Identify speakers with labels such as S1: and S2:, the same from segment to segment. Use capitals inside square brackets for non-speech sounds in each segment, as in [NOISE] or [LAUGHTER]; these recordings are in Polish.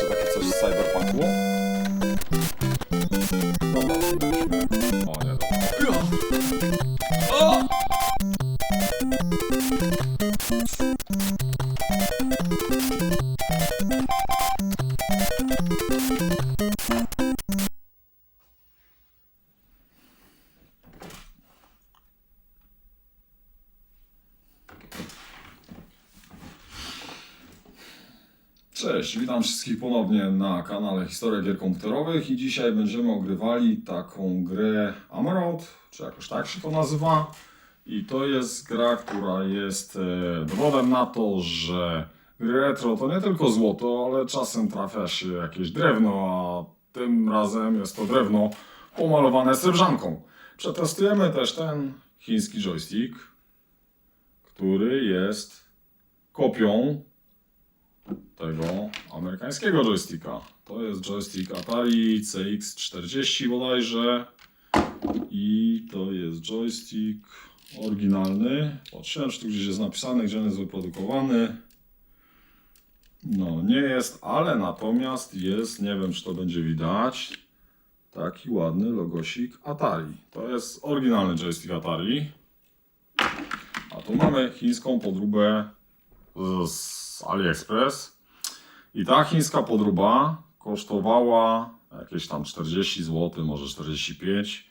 S1: Zobaczę takie coś z cyberpunku. Cześć, witam wszystkich ponownie na kanale Historia Gier Komputerowych i dzisiaj będziemy ogrywali taką grę Amarant, czy jakoś tak się to nazywa. I to jest gra, która jest e, dowodem na to, że retro to nie tylko złoto, ale czasem trafia się jakieś drewno, a tym razem jest to drewno pomalowane srebrzanką. Przetestujemy też ten chiński joystick, który jest kopią tego amerykańskiego joysticka. To jest joystick Atari CX40 bodajże. I to jest joystick oryginalny. Patrzyłem, czy tu gdzieś jest napisane, gdzie on jest wyprodukowany. No, nie jest, ale natomiast jest, nie wiem czy to będzie widać, taki ładny logosik Atari. To jest oryginalny joystick Atari. A tu mamy chińską podróbę z- AliExpress. I ta chińska podróba kosztowała jakieś tam 40 zł, może 45.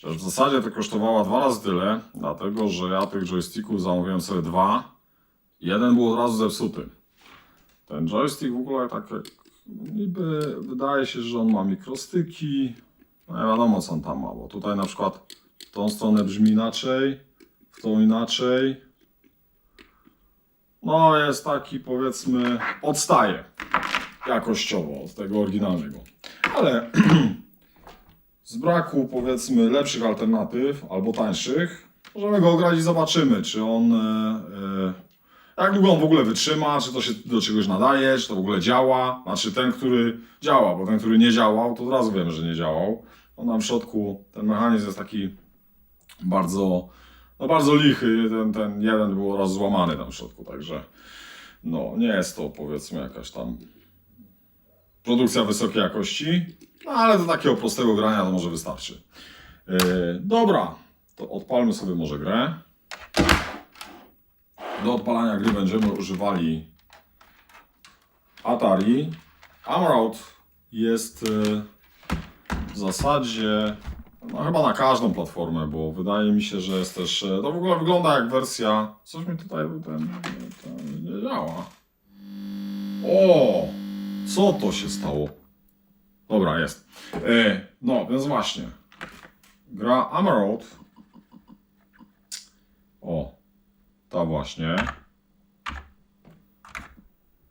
S1: Chociaż w zasadzie to kosztowała dwa razy tyle, dlatego że ja tych joysticków zamówiłem sobie dwa. Jeden był od razu zepsuty. Ten joystick w ogóle tak jak niby wydaje się, że on ma mikrostyki. No nie wiadomo co on tam ma, bo tutaj na przykład w tą stronę brzmi inaczej, w tą inaczej. No jest taki powiedzmy, odstaje jakościowo od tego oryginalnego. Ale [CLEARS THROAT] z braku powiedzmy lepszych alternatyw albo tańszych, możemy go ograć i zobaczymy, czy on, e, e, jak długo on w ogóle wytrzyma, czy to się do czegoś nadaje, czy to w ogóle działa. Znaczy ten, który działa, bo ten, który nie działał, to od razu wiemy, że nie działał. On nam w środku, ten mechanizm jest taki bardzo, no bardzo lichy, ten, ten jeden był raz złamany tam w środku, także no nie jest to powiedzmy jakaś tam produkcja wysokiej jakości, no ale do takiego prostego grania to może wystarczy. Yy, dobra, to odpalmy sobie może grę. Do odpalania gry będziemy używali Atari. Amarant jest yy, w zasadzie no chyba na każdą platformę, bo wydaje mi się, że jest też. e, To w ogóle wygląda jak wersja. Coś mi tutaj ten, ten nie działa. O! Co to się stało? Dobra, jest. E, no, więc właśnie. Gra Amarant. O, ta właśnie.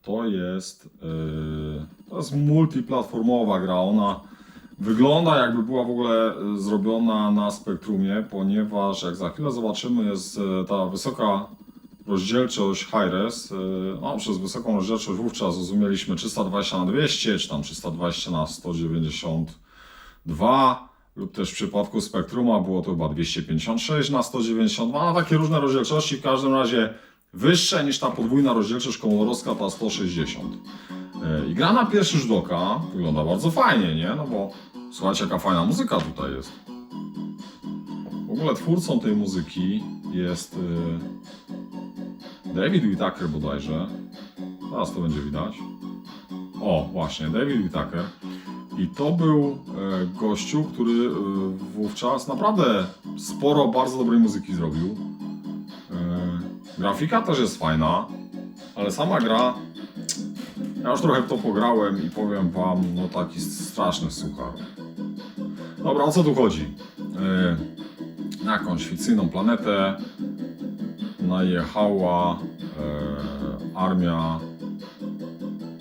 S1: To jest. Yy, to jest multiplatformowa gra. Ona wygląda jakby była w ogóle y, zrobiona na spektrumie, ponieważ jak za chwilę zobaczymy, jest y, ta wysoka rozdzielczość high-res. No, przez wysoką rozdzielczość wówczas rozumieliśmy 320 na 200, czy tam 320 na 192 lub też w przypadku Spektruma było to chyba 256 na 192, no takie różne rozdzielczości, w każdym razie wyższe niż ta podwójna rozdzielczość komodorowska, ta 160. E, I gra na pierwszy rzut oka wygląda bardzo fajnie, nie? No bo słuchajcie, jaka fajna muzyka tutaj jest. W ogóle twórcą tej muzyki jest e, David Whittaker bodajże. Teraz to będzie widać. O, właśnie, David Whittaker. I to był e, gościu, który wówczas naprawdę sporo bardzo dobrej muzyki zrobił. Grafika też jest fajna, ale sama gra ja już trochę w to pograłem i powiem wam, no taki straszny suchar. Dobra, o co tu chodzi? Yy, na jakąś fikcyjną planetę najechała yy, armia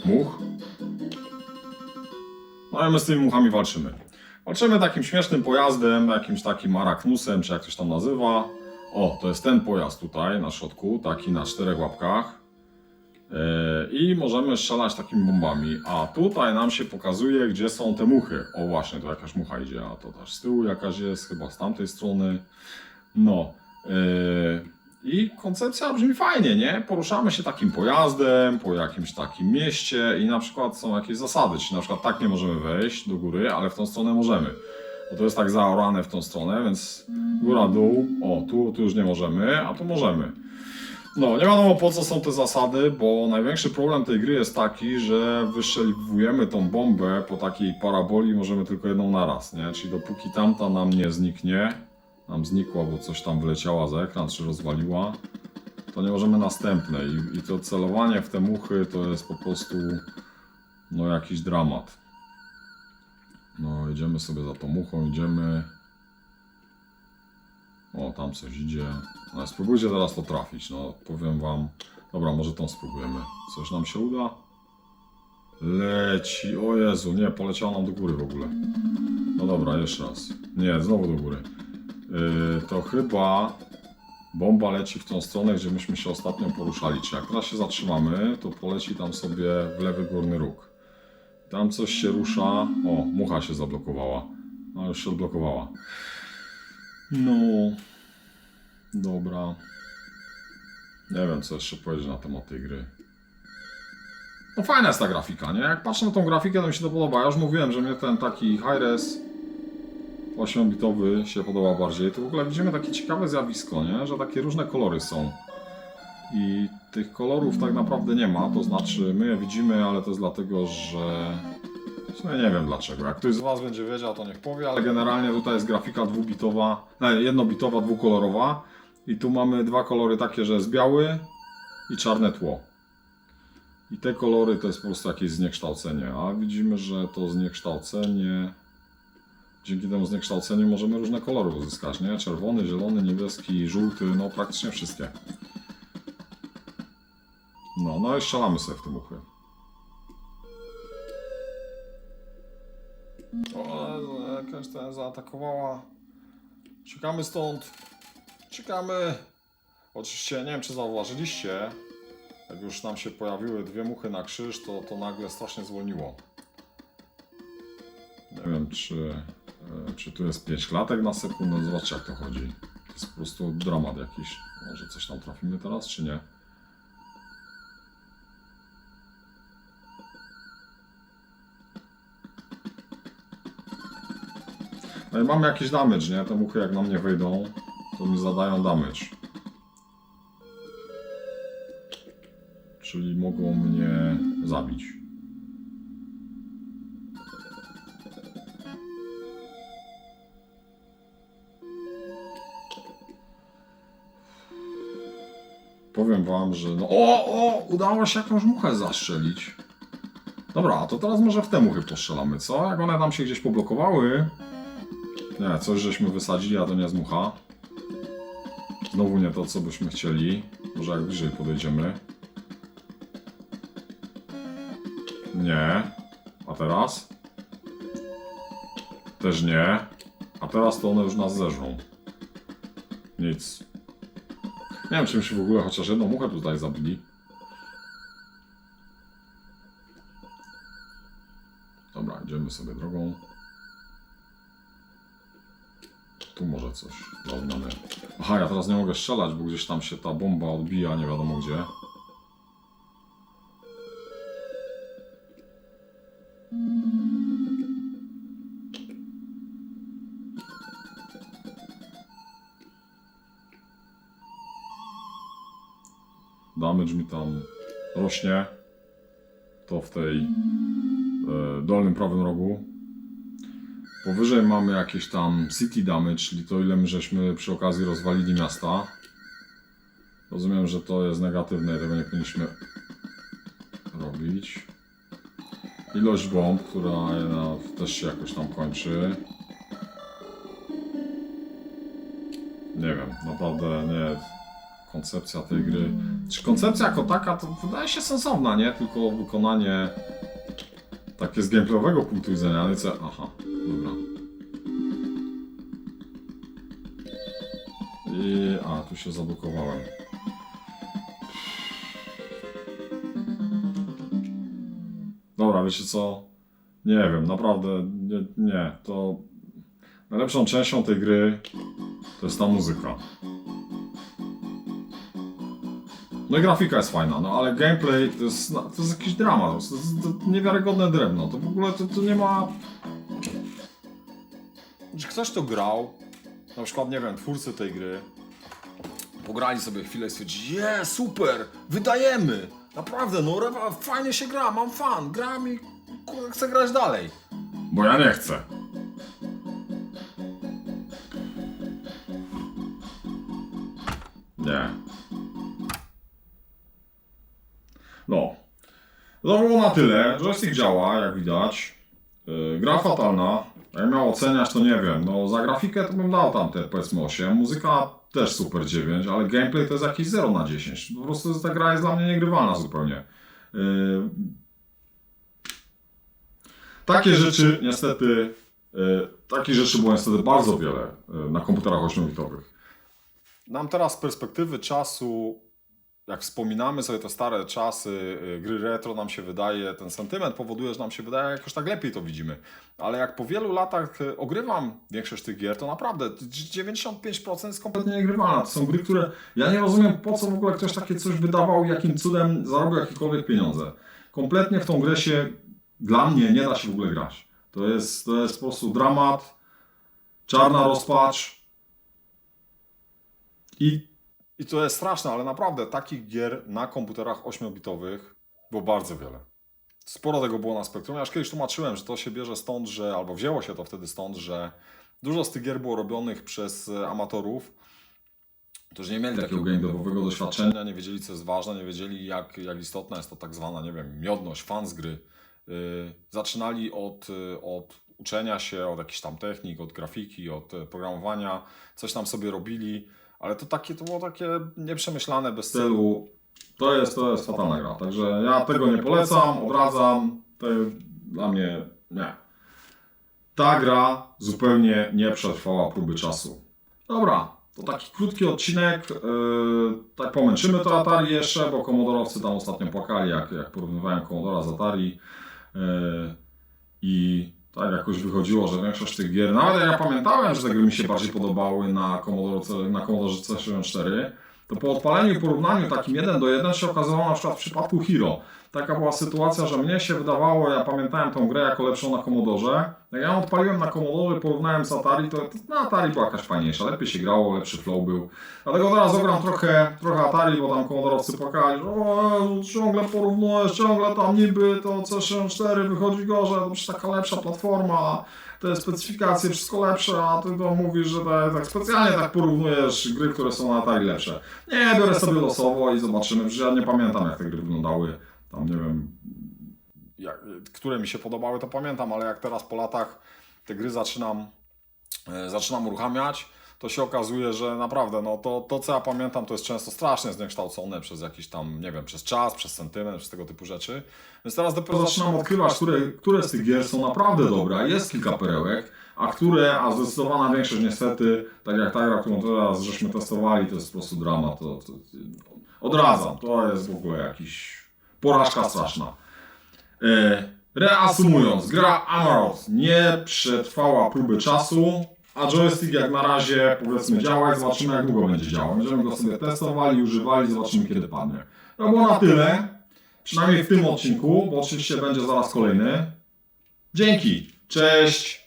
S1: much. No i my z tymi muchami walczymy. Walczymy takim śmiesznym pojazdem, jakimś takim Arachnusem, czy jak to się tam nazywa. O, to jest ten pojazd tutaj na środku, taki na czterech łapkach. E, I możemy strzelać takimi bombami. A tutaj nam się pokazuje, gdzie są te muchy. O właśnie, tu jakaś mucha idzie, a to też z tyłu jakaś jest, chyba z tamtej strony. No. e, I koncepcja brzmi fajnie, nie? Poruszamy się takim pojazdem po jakimś takim mieście i na przykład są jakieś zasady, czyli na przykład tak nie możemy wejść do góry, ale w tą stronę możemy. Bo to jest tak zaorane w tą stronę, więc góra, dół, o, tu, tu już nie możemy, a tu możemy. No, nie wiadomo po co są te zasady, bo największy problem tej gry jest taki, że wystrzeliwujemy tą bombę po takiej paraboli możemy tylko jedną naraz, nie? Czyli dopóki tamta nam nie zniknie, nam znikła, bo coś tam wyleciała za ekran, czy rozwaliła, to nie możemy następnej. I, I to celowanie w te muchy to jest po prostu no jakiś dramat. No, idziemy sobie za tą muchą, idziemy. O, tam coś idzie. No, spróbujcie teraz to trafić, no, powiem wam. Dobra, może tą spróbujemy. Coś nam się uda? Leci, o Jezu, nie, poleciała nam do góry w ogóle. No dobra, jeszcze raz. Nie, znowu do góry. Yy, to chyba bomba leci w tą stronę, gdzie myśmy się ostatnio poruszali. Czy jak teraz się zatrzymamy, to poleci tam sobie w lewy górny róg. Tam coś się rusza. O, mucha się zablokowała. No już się odblokowała. No. Dobra. Nie wiem, co jeszcze powiedzieć na temat tej gry. No fajna jest ta grafika, nie? Jak patrzę na tą grafikę, to mi się to podoba. Ja już mówiłem, że mnie ten taki high-res 8-bitowy się podoba bardziej. Tu w ogóle widzimy takie ciekawe zjawisko, nie? Że takie różne kolory są. I tych kolorów tak naprawdę nie ma, to znaczy my je widzimy, ale to jest dlatego, że... W sumie nie wiem dlaczego. Jak ktoś z Was będzie wiedział, to niech powie, ale generalnie tutaj jest grafika dwubitowa, jednobitowa, dwukolorowa. I tu mamy dwa kolory takie, że jest biały i czarne tło. I te kolory to jest po prostu jakieś zniekształcenie, a widzimy, że to zniekształcenie dzięki temu zniekształceniu możemy różne kolory uzyskać, nie? Czerwony, zielony, niebieski, żółty, no praktycznie wszystkie. No, no i strzelamy sobie w te muchy. O, jakaś ta zaatakowała. Ciekamy stąd. Ciekamy. Oczywiście, nie wiem czy zauważyliście, jak już nam się pojawiły dwie muchy na krzyż, to, to nagle strasznie zwolniło. Nie wiem, czy, e, czy tu jest 5 klatek na sekundę. Zobaczcie, jak to chodzi. To jest po prostu dramat jakiś. Może coś tam trafimy teraz, czy nie? No i mamy jakiś damage, nie? Te muchy jak na mnie wejdą, to mi zadają damage. Czyli mogą mnie zabić. Powiem wam, że no... O, o! Udało się jakąś muchę zastrzelić. Dobra, to teraz może w te muchy postrzelamy, co? Jak one tam się gdzieś poblokowały... Nie, coś żeśmy wysadzili, a to nie jest mucha. Znowu nie to, co byśmy chcieli. Może jak bliżej podejdziemy. Nie. A teraz? Też nie. A teraz to one już nas zeżrą. Nic. Nie wiem, czy się w ogóle chociaż jedną muchę tutaj zabili. Dobra, idziemy sobie drogą. Może coś dla odmiany. Aha, ja teraz nie mogę strzelać, bo gdzieś tam się ta bomba odbija, nie wiadomo gdzie. Damage mi tam rośnie. To w tej e, dolnym prawym rogu. Powyżej mamy jakieś tam city damage, czyli to ile my żeśmy przy okazji rozwalili miasta. Rozumiem, że to jest negatywne i tego nie powinniśmy robić. Ilość bomb, która też się jakoś tam kończy. Nie wiem, naprawdę nie. Koncepcja tej gry. Czy koncepcja jako taka to wydaje się sensowna, nie? Tylko wykonanie takie z gameplayowego punktu widzenia, ale co. Aha, I. A, tu się zablokowałem. Dobra, wiecie co? Nie wiem, naprawdę nie, nie. To najlepszą częścią tej gry to jest ta muzyka. No i grafika jest fajna, no ale gameplay to jest, no, to jest jakiś dramat, to jest to niewiarygodne drewno, to w ogóle to, to nie ma... Ktoś to grał, na przykład, nie wiem, twórcy tej gry, pograli sobie chwilę i stwierdzili, je, super, wydajemy, naprawdę, no rewa, fajnie się gra, mam fan, gram i kurwa, chcę grać dalej. Bo ja nie chcę. Nie. No. To było na tyle. Joystick działa, jak widać. Yy, gra fatalna. Jak miał oceniać, to nie wiem. No, za grafikę to bym dał tam te powiedzmy 8. Muzyka też super 9, ale gameplay to jest jakieś 0 na 10. Po prostu ta gra jest dla mnie niegrywalna zupełnie. Yy, takie rzeczy niestety, yy, takich rzeczy było niestety bardzo wiele yy, na komputerach 8-bitowych. Nam teraz z perspektywy czasu, jak wspominamy sobie te stare czasy y, gry retro, nam się wydaje, ten sentyment powoduje, że nam się wydaje, jakoś tak lepiej to widzimy. Ale jak po wielu latach y, ogrywam większość tych gier, to naprawdę 95% jest kompletnie niegrywalna. To są gry, które ja nie rozumiem, po co w ogóle ktoś takie coś wydawał, jakim cudem zarobił jakiekolwiek pieniądze. Kompletnie w tą grę się dla mnie nie da się w ogóle grać. To jest, to jest po prostu dramat, czarna rozpacz, i, I to jest straszne, ale naprawdę takich gier na komputerach 8-bitowych było bardzo wiele. Sporo tego było na spektrum. Ja już kiedyś tłumaczyłem, że to się bierze stąd, że, albo wzięło się to wtedy stąd, że dużo z tych gier było robionych przez e, amatorów, którzy nie mieli takiego gameplayowego doświadczenia, nie wiedzieli co jest ważne, nie wiedzieli jak, jak istotna jest to tak zwana, nie wiem, miodność, fan z gry. Yy, zaczynali od, y, od uczenia się, od jakichś tam technik, od grafiki, od e, programowania, coś tam sobie robili, ale to takie, to było takie nieprzemyślane, bez celu. To jest, to jest fatalna gra, także ja tego nie polecam, odradzam, to dla mnie nie. Ta gra zupełnie nie przetrwała próby czasu. Dobra, to taki krótki odcinek, yy, tak pomęczymy to Atari jeszcze, bo komodorowcy tam ostatnio płakali, jak, jak porównywałem komodora z Atari. Yy, I tak jakoś wychodziło, że większość tych gier, ale ja pamiętałem, że te gry mi się bardziej podobały na Commodore, na Commodore C64, to po odpaleniu porównaniu takim 1 do 1 się okazało na przykład w przypadku Hero. Taka była sytuacja, że mnie się wydawało, ja pamiętałem tą grę jako lepszą na Commodore. Jak ja odpaliłem na Commodore, porównałem z Atari, to na Atari była jakaś fajniejsza, lepiej się grało, lepszy flow był. Dlatego teraz ogram trochę, trochę Atari, bo tam komodorowcy płakali, że o, ciągle porównujesz, ciągle tam niby to C64 wychodzi gorzej, to przecież taka lepsza platforma, te specyfikacje, wszystko lepsze, a ty to mówisz, że tak, tak specjalnie tak porównujesz gry, które są na Atari lepsze. Nie, biorę sobie losowo i zobaczymy, przecież ja nie pamiętam jak te gry wyglądały, tam nie wiem, jak, które mi się podobały, to pamiętam, ale jak teraz po latach te gry zaczynam, e, zaczynam uruchamiać, to się okazuje, że naprawdę, no to, to co ja pamiętam, to jest często strasznie zniekształcone przez jakiś tam, nie wiem, przez czas, przez sentyment, przez tego typu rzeczy. Więc teraz dopiero zaczynam odkrywać, które, które z tych gier są naprawdę dobre. Jest kilka perełek, a które, a zdecydowana większość niestety, tak jak ta gra, którą teraz żeśmy testowali, to jest po prostu dramat. To, to, odradzam, to jest w ogóle jakiś porażka straszna. E, reasumując, gra Amarok nie przetrwała próby czasu, a joystick jak na razie powiedzmy działa i zobaczymy jak długo będzie działał. Będziemy go sobie testowali, używali, zobaczymy kiedy padnie. To było na tyle, przynajmniej w tym odcinku, bo oczywiście będzie zaraz kolejny. Dzięki, cześć!